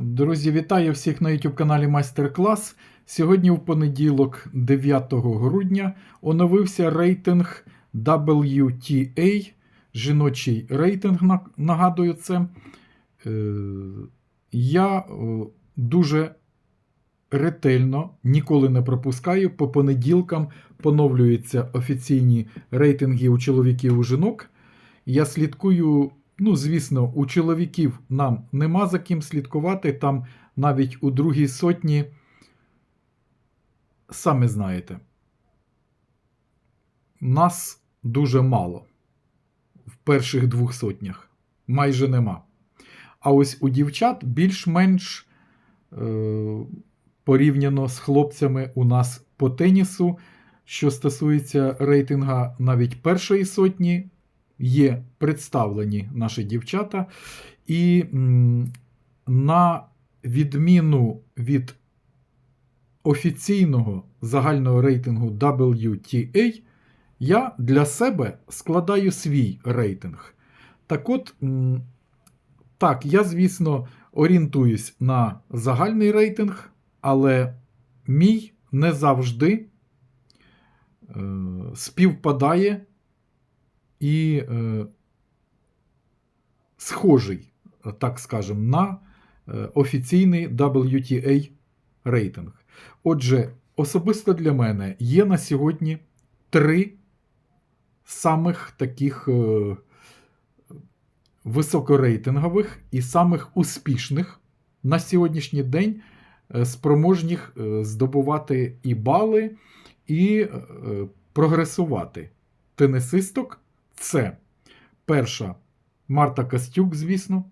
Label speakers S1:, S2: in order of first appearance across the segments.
S1: Друзі, вітаю всіх на YouTube каналі Майстер Клас. Сьогодні, в понеділок, 9 грудня, оновився рейтинг WTA. Жіночий рейтинг, на- нагадую це. Е, Я е, дуже ретельно ніколи не пропускаю. По понеділкам поновлюються офіційні рейтинги у чоловіків у жінок. Я слідкую, ну, звісно, у чоловіків нам нема за ким слідкувати. Там навіть у другій сотні, самі знаєте, нас дуже мало в перших двох сотнях. Майже нема. А ось у дівчат більш-менш е, порівняно з хлопцями у нас по тенісу, що стосується рейтинга навіть першої сотні, є представлені наші дівчата. І на відміну від офіційного загального рейтингу WTA, я для себе складаю свій рейтинг. Так от, так, я, звісно, орієнтуюсь на загальний рейтинг, але мій не завжди е, співпадає і е, схожий, так скажемо, на е, офіційний WTA рейтинг. Отже, особисто для мене є на сьогодні три самих таких е, високорейтингових і самих успішних на сьогоднішній день е, спроможних е, здобувати і бали, і прогресувати. Тенісисток це перша Марта Костюк, звісно,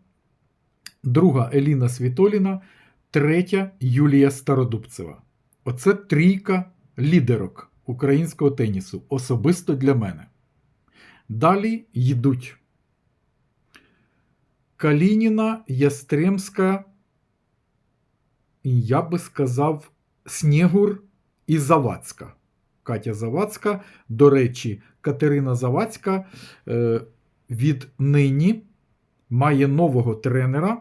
S1: друга Еліна Світоліна, третя Юлія Стародубцева. Оце трійка лідерок українського тенісу, особисто для мене. Далі йдуть Калініна, Ястремська, я би сказав, Снігур і Завадська. Катя Завадська. До речі, Катерина Завадська е, віднині має нового тренера.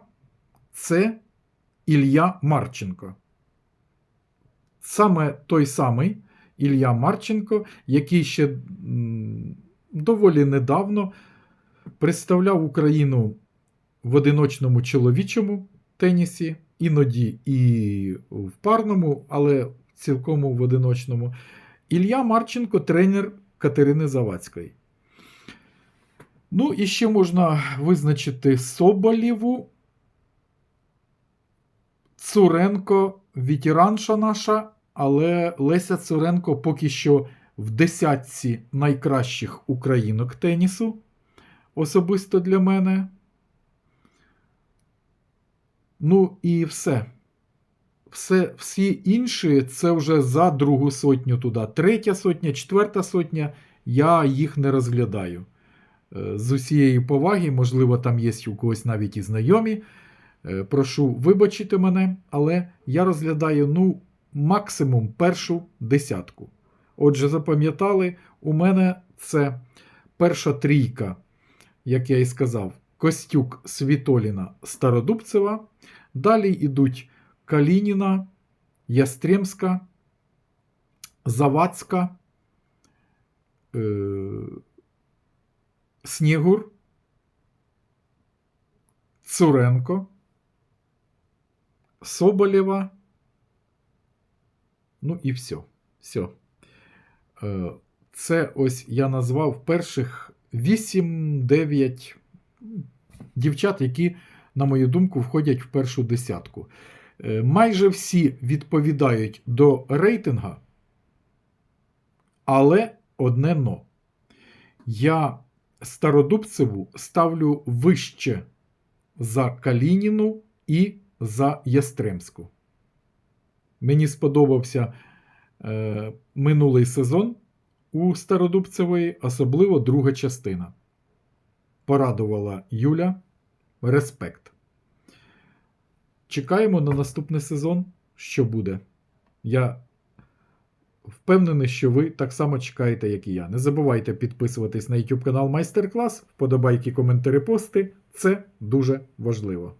S1: Це Ілля Марченко. Саме той самий Ілля Марченко, який ще доволі недавно представляв Україну в одиночному чоловічому тенісі, іноді і в парному, але цілком в одиночному. Ілля Марченко, тренер Катерини Завадської. Ну, і ще можна визначити Соболєву, Цуренко, ветеранша наша, але Леся Цуренко поки що в десятці найкращих українок тенісу. Особисто для мене. Ну і все. Все, Всі інші це вже за другу сотню туди. Третя сотня, четверта сотня. Я їх не розглядаю. Е, З усієї поваги, можливо, там є у когось навіть і знайомі. Е, Прошу вибачити мене, але я розглядаю ну, максимум першу десятку. Отже, запам'ятали, у мене це перша трійка, як я і сказав, Костюк Світоліна Стародубцева. Далі йдуть Калініна, Ястремська, Завадська, е, Снігур, Цуренко, Соболєва. Ну і все. все. Це ось я назвав перших 8-9 дівчат, які, на мою думку, входять в першу десятку. Е, Майже всі відповідають до рейтинга, але одне но. Я Стародубцеву ставлю вище за Калініну і за Ястремську. Мені сподобався е, минулий сезон у Стародубцевої, особливо друга частина. Порадувала Юля. Респект. Чекаємо на наступний сезон, що буде. Я впевнений, що ви так само чекаєте, як і я. Не забувайте підписуватись на YouTube канал Майстер Клас, вподобайки, коментарі, пости. Це дуже важливо.